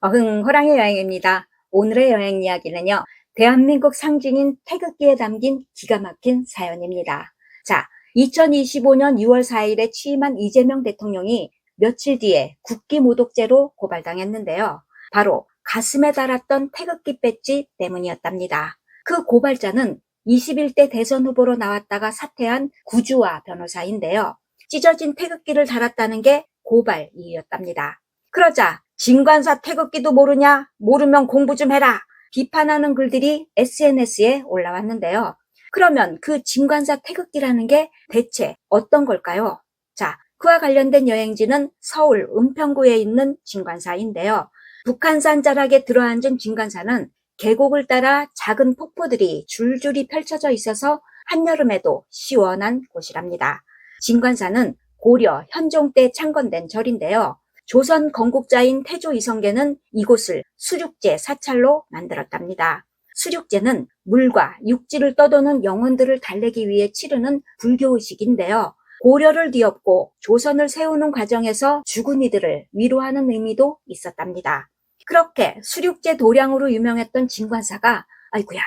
어흥 호랑이 여행입니다. 오늘의 여행 이야기는요. 대한민국 상징인 태극기에 담긴 기가 막힌 사연입니다. 자, 2025년 6월 4일에 취임한 이재명 대통령이 며칠 뒤에 국기 모독죄로 고발당했는데요. 바로 가슴에 달았던 태극기 배지 때문이었답니다. 그 고발자는 21대 대선 후보로 나왔다가 사퇴한 구주화 변호사인데요. 찢어진 태극기를 달았다는 게 고발 이유였답니다. 그러자 진관사 태극기도 모르냐? 모르면 공부 좀 해라. 비판하는 글들이 SNS에 올라왔는데요. 그러면 그 진관사 태극기라는 게 대체 어떤 걸까요? 자, 그와 관련된 여행지는 서울 은평구에 있는 진관사인데요. 북한산 자락에 들어앉은 진관사는 계곡을 따라 작은 폭포들이 줄줄이 펼쳐져 있어서 한여름에도 시원한 곳이랍니다. 진관사는 고려, 현종 때 창건된 절인데요. 조선 건국자인 태조 이성계는 이곳을 수륙제 사찰로 만들었답니다. 수륙제는 물과 육지를 떠도는 영혼들을 달래기 위해 치르는 불교의식인데요. 고려를 뒤엎고 조선을 세우는 과정에서 죽은 이들을 위로하는 의미도 있었답니다. 그렇게 수륙제 도량으로 유명했던 진관사가 아이고야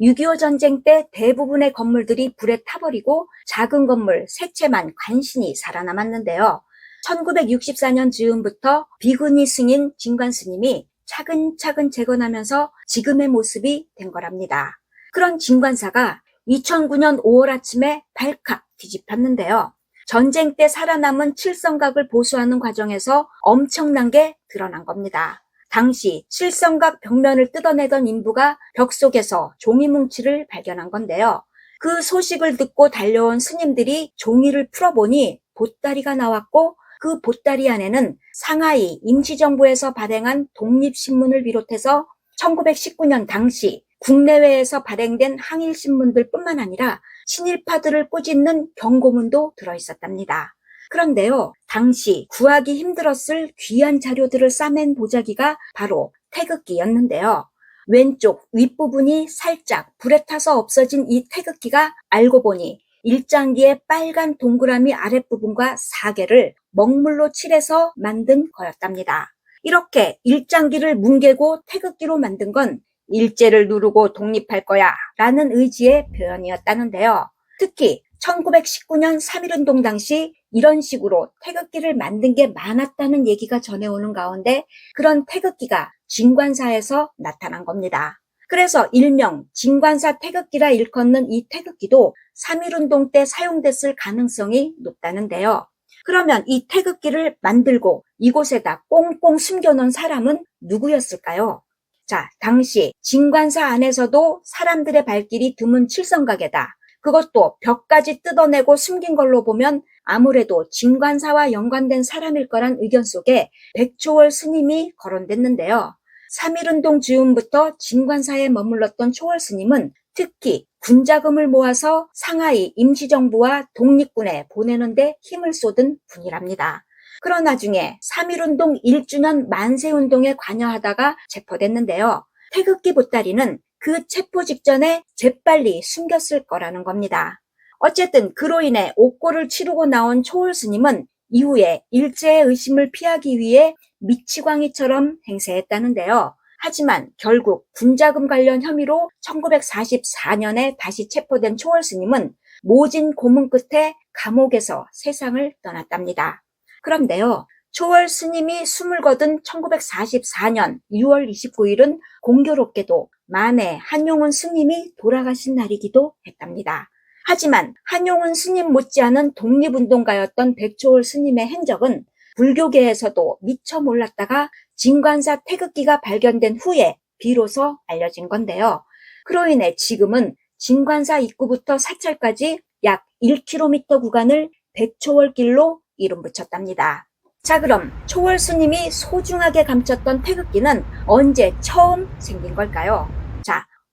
6.25 전쟁 때 대부분의 건물들이 불에 타버리고 작은 건물 세 채만 간신히 살아남았는데요. 1964년 즈음부터 비구니 승인 진관 스님이 차근차근 재건하면서 지금의 모습이 된 거랍니다. 그런 진관사가 2009년 5월 아침에 발칵 뒤집혔는데요. 전쟁 때 살아남은 칠성각을 보수하는 과정에서 엄청난 게 드러난 겁니다. 당시 칠성각 벽면을 뜯어내던 인부가 벽 속에서 종이 뭉치를 발견한 건데요. 그 소식을 듣고 달려온 스님들이 종이를 풀어보니 보따리가 나왔고 그 보따리 안에는 상하이 임시정부에서 발행한 독립신문을 비롯해서 1919년 당시 국내외에서 발행된 항일신문들 뿐만 아니라 친일파들을 꾸짖는 경고문도 들어있었답니다. 그런데요, 당시 구하기 힘들었을 귀한 자료들을 싸맨 보자기가 바로 태극기였는데요. 왼쪽 윗부분이 살짝 불에 타서 없어진 이 태극기가 알고 보니 일장기의 빨간 동그라미 아랫부분과 사계를 먹물로 칠해서 만든 거였답니다. 이렇게 일장기를 뭉개고 태극기로 만든 건 일제를 누르고 독립할 거야 라는 의지의 표현이었다는데요. 특히 1919년 3.1운동 당시 이런 식으로 태극기를 만든 게 많았다는 얘기가 전해오는 가운데 그런 태극기가 진관사에서 나타난 겁니다. 그래서 일명 진관사 태극기라 일컫는 이 태극기도 3.1운동 때 사용됐을 가능성이 높다는데요. 그러면 이 태극기를 만들고 이곳에다 꽁꽁 숨겨놓은 사람은 누구였을까요? 자, 당시 진관사 안에서도 사람들의 발길이 드문 칠성각에다 그것도 벽까지 뜯어내고 숨긴 걸로 보면 아무래도 진관사와 연관된 사람일 거란 의견 속에 백초월 스님이 거론됐는데요. 3.1운동 즈음부터 진관사에 머물렀던 초월 스님은 특히 군자금을 모아서 상하이 임시정부와 독립군에 보내는데 힘을 쏟은 분이랍니다. 그러나 나중에 3.1운동 1주년 만세운동에 관여하다가 체포됐는데요. 태극기 보따리는 그 체포 직전에 재빨리 숨겼을 거라는 겁니다. 어쨌든 그로 인해 옥고를 치르고 나온 초월 스님은 이후에 일제의 의심을 피하기 위해 미치광이처럼 행세했다는데요. 하지만 결국 군자금 관련 혐의로 1944년에 다시 체포된 초월 스님은 모진 고문 끝에 감옥에서 세상을 떠났답니다. 그런데요. 초월 스님이 숨을 거둔 1944년 6월 29일은 공교롭게도 만에 한용운 스님이 돌아가신 날이기도 했답니다. 하지만 한용운 스님 못지않은 독립운동가였던 백초월 스님의 행적은 불교계에서도 미처 몰랐다가 진관사 태극기가 발견된 후에 비로소 알려진 건데요. 그로 인해 지금은 진관사 입구부터 사찰까지 약 1km 구간을 백초월길로 이름 붙였답니다. 자 그럼 초월 스님이 소중하게 감췄던 태극기는 언제 처음 생긴 걸까요?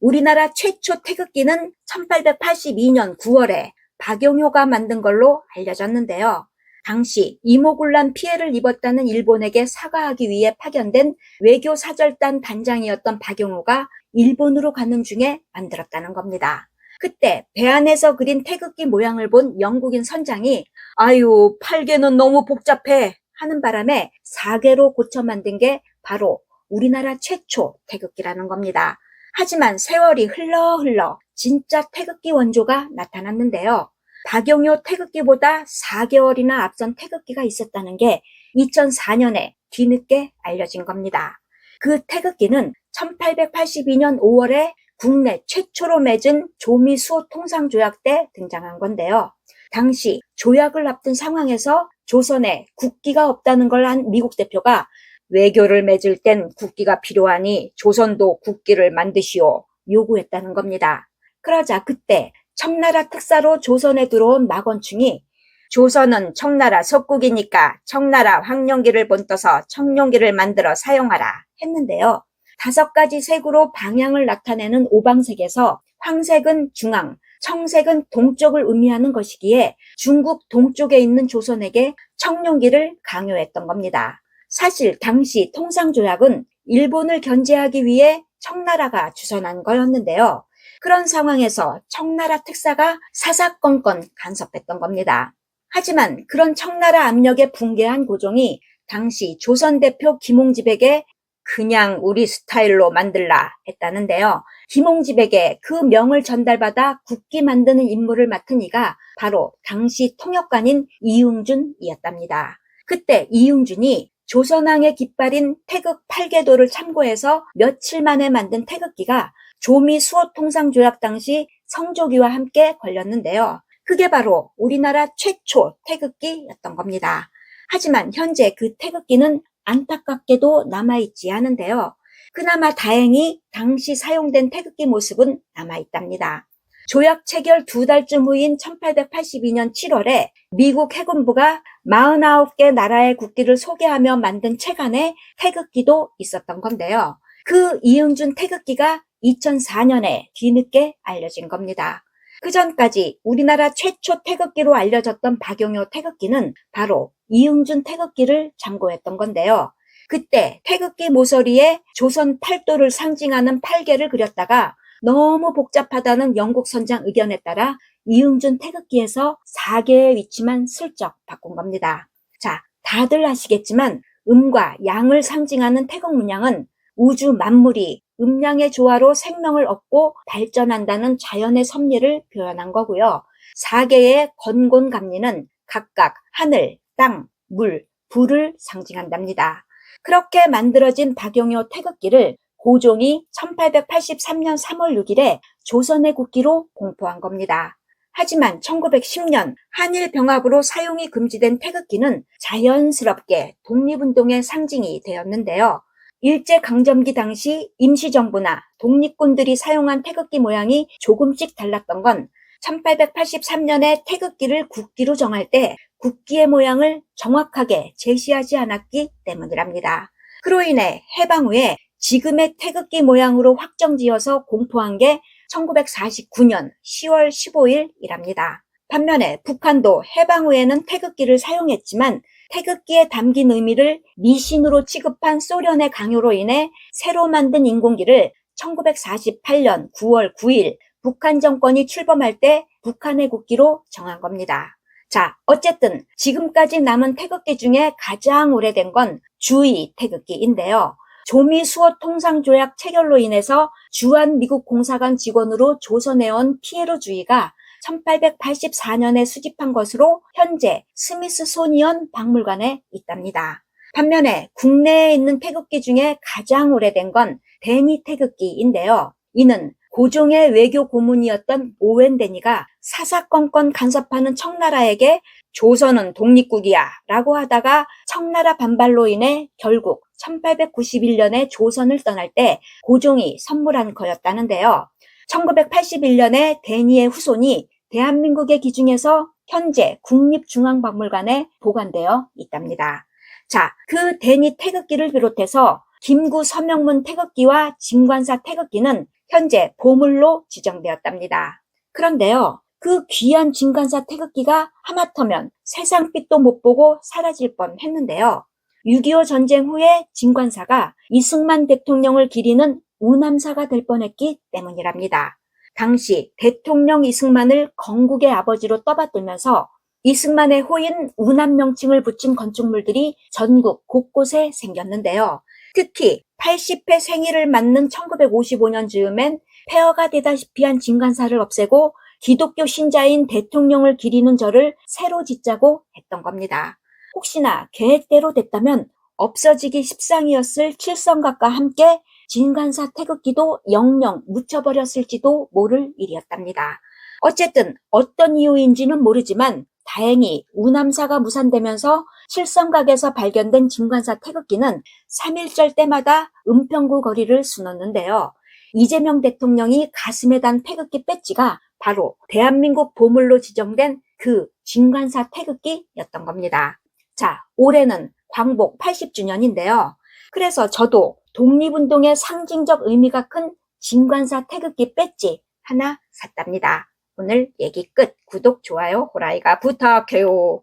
자 우리나라 최초 태극기는 1882년 9월에 박용효가 만든 걸로 알려졌는데요. 당시 이모군란 피해를 입었다는 일본에게 사과하기 위해 파견된 외교 사절단 단장이었던 박용호가 일본으로 가는 중에 만들었다는 겁니다. 그때 배 안에서 그린 태극기 모양을 본 영국인 선장이 아유 팔개는 너무 복잡해 하는 바람에 사개로 고쳐 만든 게 바로 우리나라 최초 태극기라는 겁니다. 하지만 세월이 흘러 흘러 진짜 태극기 원조가 나타났는데요. 박용효 태극기보다 4개월이나 앞선 태극기가 있었다는 게 2004년에 뒤늦게 알려진 겁니다. 그 태극기는 1882년 5월에 국내 최초로 맺은 조미 수호 통상조약 때 등장한 건데요. 당시 조약을 앞둔 상황에서 조선에 국기가 없다는 걸 한 미국 대표가 외교를 맺을 땐 국기가 필요하니 조선도 국기를 만드시오 요구했다는 겁니다. 그러자 그때 청나라 특사로 조선에 들어온 막원충이 조선은 청나라 속국이니까 청나라 황룡기를 본떠서 청룡기를 만들어 사용하라 했는데요. 다섯 가지 색으로 방향을 나타내는 오방색에서 황색은 중앙, 청색은 동쪽을 의미하는 것이기에 중국 동쪽에 있는 조선에게 청룡기를 강요했던 겁니다. 사실 당시 통상조약은 일본을 견제하기 위해 청나라가 주선한 거였는데요. 그런 상황에서 청나라 특사가 사사건건 간섭했던 겁니다. 하지만 그런 청나라 압력에 붕괴한 고종이 당시 조선 대표 김홍집에게 그냥 우리 스타일로 만들라 했다는데요. 김홍집에게 그 명을 전달받아 국기 만드는 임무를 맡은 이가 바로 당시 통역관인 이웅준이었답니다. 그때 이웅준이 조선왕의 깃발인 태극 8개도를 참고해서 며칠 만에 만든 태극기가 조미 수호 통상 조약 당시 성조기와 함께 걸렸는데요. 그게 바로 우리나라 최초 태극기였던 겁니다. 하지만 현재 그 태극기는 안타깝게도 남아있지 않은데요. 그나마 다행히 당시 사용된 태극기 모습은 남아있답니다. 조약 체결 두 달쯤 후인 1882년 7월에 미국 해군부가 49개 나라의 국기를 소개하며 만든 책 안에 태극기도 있었던 건데요. 그 이응준 태극기가 2004년에 뒤늦게 알려진 겁니다. 그 전까지 우리나라 최초 태극기로 알려졌던 박용효 태극기는 바로 이응준 태극기를 참고했던 건데요. 그때 태극기 모서리에 조선 팔도를 상징하는 팔개를 그렸다가 너무 복잡하다는 영국 선장 의견에 따라 이응준 태극기에서 4개의 위치만 슬쩍 바꾼 겁니다. 자, 다들 아시겠지만 음과 양을 상징하는 태극 문양은 우주 만물이 음양의 조화로 생명을 얻고 발전한다는 자연의 섭리를 표현한 거고요. 4개의 건곤감리는 각각 하늘, 땅, 물, 불을 상징한답니다. 그렇게 만들어진 박용효 태극기를 고종이 1883년 3월 6일에 조선의 국기로 공포한 겁니다. 하지만 1910년 한일 병합으로 사용이 금지된 태극기는 자연스럽게 독립운동의 상징이 되었는데요. 일제 강점기 당시 임시정부나 독립군들이 사용한 태극기 모양이 조금씩 달랐던 건 1883년에 태극기를 국기로 정할 때 국기의 모양을 정확하게 제시하지 않았기 때문이랍니다. 그로 인해 해방 후에 지금의 태극기 모양으로 확정지어서 공포한 게 1949년 10월 15일이랍니다. 반면에 북한도 해방 후에는 태극기를 사용했지만 태극기에 담긴 의미를 미신으로 취급한 소련의 강요로 인해 새로 만든 인공기를 1948년 9월 9일 북한 정권이 출범할 때 북한의 국기로 정한 겁니다. 자, 어쨌든 지금까지 남은 태극기 중에 가장 오래된 건 주의 태극기인데요. 조미 수호 통상조약 체결로 인해서 주한 미국 공사관 직원으로 조선해온 피에로 주의가 1884년에 수집한 것으로 현재 스미스소니언 박물관에 있답니다. 반면에 국내에 있는 태극기 중에 가장 오래된 건 데니 태극기인데요. 이는 고종의 외교 고문이었던 오웬 데니가 사사건건 간섭하는 청나라에게 조선은 독립국이야 라고 하다가 청나라 반발로 인해 결국 1891년에 조선을 떠날 때 고종이 선물한 거였다는데요. 1981년에 데니의 후손이 대한민국의 기준에서 현재 국립중앙박물관에 보관되어 있답니다. 자, 그 데니 태극기를 비롯해서 김구 서명문 태극기와 진관사 태극기는 현재 보물로 지정되었답니다. 그런데요, 그 귀한 진관사 태극기가 하마터면 세상빛도 못 보고 사라질 뻔 했는데요. 6.25 전쟁 후에 진관사가 이승만 대통령을 기리는 우남사가 될 뻔했기 때문이랍니다. 당시 대통령 이승만을 건국의 아버지로 떠받들면서 이승만의 호인 우남 명칭을 붙인 건축물들이 전국 곳곳에 생겼는데요. 특히 80회 생일을 맞는 1955년 즈음엔 폐허가 되다시피 한 진간사를 없애고 기독교 신자인 대통령을 기리는 절을 새로 짓자고 했던 겁니다. 혹시나 계획대로 됐다면 없어지기 십상이었을 칠성각과 함께 진간사 태극기도 영영 묻혀버렸을지도 모를 일이었답니다. 어쨌든 어떤 이유인지는 모르지만 다행히 우남사가 무산되면서 칠성각에서 발견된 진관사 태극기는 3.1절 때마다 은평구 거리를 수놓는데요. 이재명 대통령이 가슴에 단 태극기 배지가 바로 대한민국 보물로 지정된 그 진관사 태극기였던 겁니다. 자, 올해는 광복 80주년인데요. 그래서 저도 독립운동의 상징적 의미가 큰 진관사 태극기 배지 하나 샀답니다. 오늘 얘기 끝. 구독, 좋아요, 호라이가 부탁해요.